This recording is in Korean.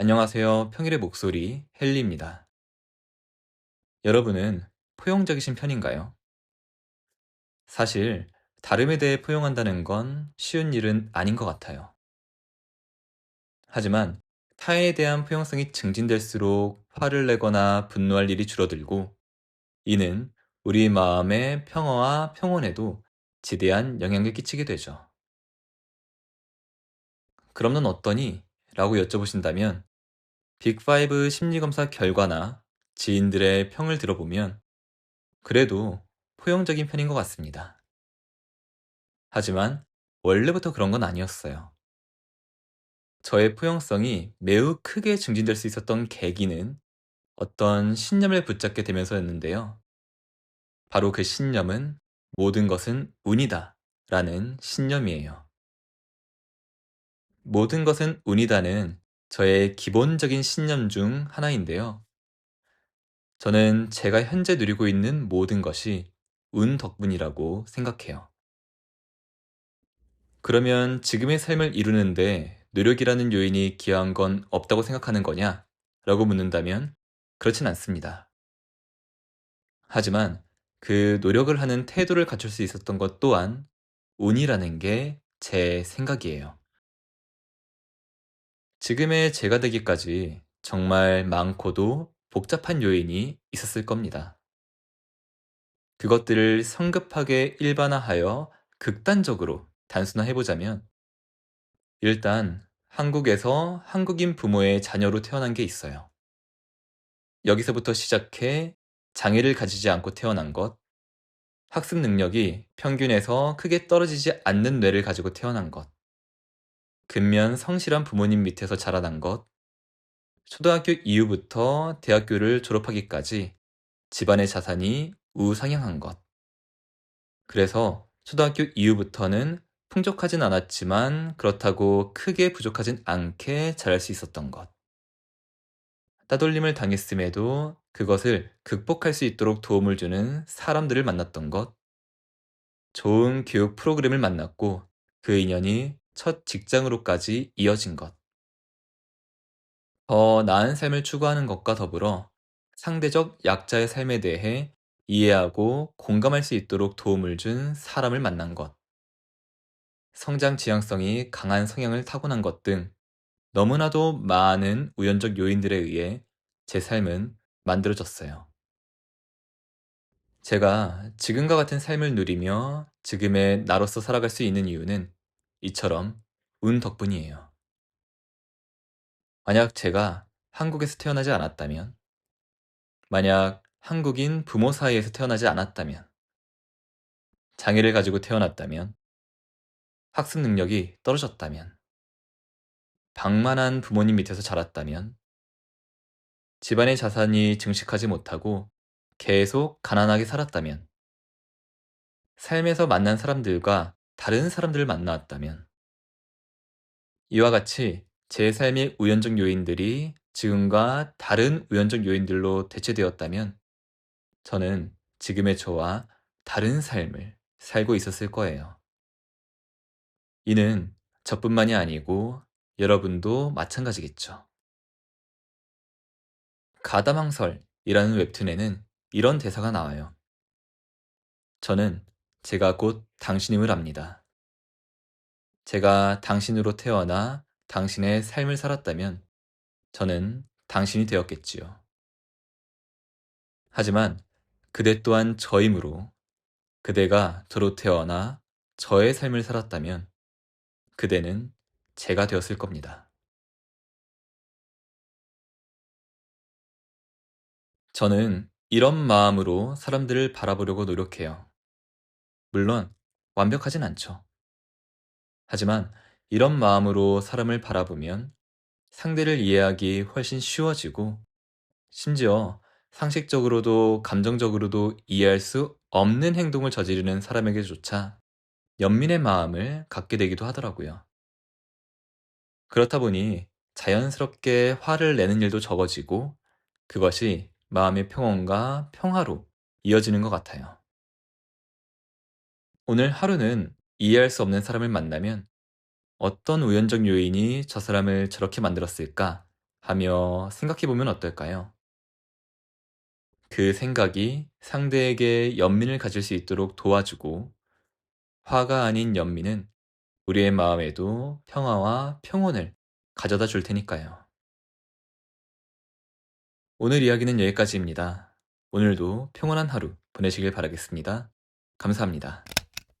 안녕하세요. 평일의 목소리 헨리입니다. 여러분은 포용적이신 편인가요? 사실 다름에 대해 포용한다는 건 쉬운 일은 아닌 것 같아요. 하지만 타인에 대한 포용성이 증진될수록 화를 내거나 분노할 일이 줄어들고 이는 우리 마음의 평화와 평온에도 지대한 영향을 끼치게 되죠. 그럼 넌 어떠니? 라고 여쭤보신다면 빅5 심리검사 결과나 지인들의 평을 들어보면 그래도 포용적인 편인 것 같습니다. 하지만 원래부터 그런 건 아니었어요. 저의 포용성이 매우 크게 증진될 수 있었던 계기는 어떤 신념을 붙잡게 되면서였는데요. 바로 그 신념은 모든 것은 운이다 라는 신념이에요. 모든 것은 운이다는 저의 기본적인 신념 중 하나인데요. 저는 제가 현재 누리고 있는 모든 것이 운 덕분이라고 생각해요. 그러면 지금의 삶을 이루는데 노력이라는 요인이 기여한 건 없다고 생각하는 거냐? 라고 묻는다면 그렇진 않습니다. 하지만 그 노력을 하는 태도를 갖출 수 있었던 것 또한 운이라는 게 제 생각이에요. 지금의 제가 되기까지 정말 많고도 복잡한 요인이 있었을 겁니다. 그것들을 성급하게 일반화하여 극단적으로 단순화해보자면 일단 한국에서 한국인 부모의 자녀로 태어난 게 있어요. 여기서부터 시작해 장애를 가지지 않고 태어난 것, 학습 능력이 평균에서 크게 떨어지지 않는 뇌를 가지고 태어난 것, 근면 성실한 부모님 밑에서 자라난 것, 초등학교 이후부터 대학교를 졸업하기까지 집안의 자산이 우상향한 것. 그래서 초등학교 이후부터는 풍족하진 않았지만 그렇다고 크게 부족하진 않게 자랄 수 있었던 것. 따돌림을 당했음에도 그것을 극복할 수 있도록 도움을 주는 사람들을 만났던 것. 좋은 교육 프로그램을 만났고 그 인연이 첫 직장으로까지 이어진 것. 더 나은 삶을 추구하는 것과 더불어 상대적 약자의 삶에 대해 이해하고 공감할 수 있도록 도움을 준 사람을 만난 것. 성장 지향성이 강한 성향을 타고난 것 등 너무나도 많은 우연적 요인들에 의해 제 삶은 만들어졌어요. 제가 지금과 같은 삶을 누리며 지금의 나로서 살아갈 수 있는 이유는 이처럼 운 덕분이에요. 만약 제가 한국에서 태어나지 않았다면, 만약 한국인 부모 사이에서 태어나지 않았다면, 장애를 가지고 태어났다면, 학습 능력이 떨어졌다면, 방만한 부모님 밑에서 자랐다면, 집안의 자산이 증식하지 못하고 계속 가난하게 살았다면, 삶에서 만난 사람들과 다른 사람들을 만나왔다면, 이와 같이 제 삶의 우연적 요인들이 지금과 다른 우연적 요인들로 대체되었다면, 저는 지금의 저와 다른 삶을 살고 있었을 거예요. 이는 저뿐만이 아니고 여러분도 마찬가지겠죠. 가다망설이라는 웹툰에는 이런 대사가 나와요. 저는 제가 곧 당신임을 압니다. 제가 당신으로 태어나 당신의 삶을 살았다면 저는 당신이 되었겠지요. 하지만 그대 또한 저이므로 그대가 저로 태어나 저의 삶을 살았다면 그대는 제가 되었을 겁니다. 저는 이런 마음으로 사람들을 바라보려고 노력해요. 물론 완벽하진 않죠. 하지만 이런 마음으로 사람을 바라보면 상대를 이해하기 훨씬 쉬워지고 심지어 상식적으로도 감정적으로도 이해할 수 없는 행동을 저지르는 사람에게조차 연민의 마음을 갖게 되기도 하더라고요. 그렇다 보니 자연스럽게 화를 내는 일도 적어지고 그것이 마음의 평온과 평화로 이어지는 것 같아요. 오늘 하루는 이해할 수 없는 사람을 만나면 어떤 우연적 요인이 저 사람을 저렇게 만들었을까 하며 생각해보면 어떨까요? 그 생각이 상대에게 연민을 가질 수 있도록 도와주고 화가 아닌 연민은 우리의 마음에도 평화와 평온을 가져다 줄 테니까요. 오늘 이야기는 여기까지입니다. 오늘도 평온한 하루 보내시길 바라겠습니다. 감사합니다.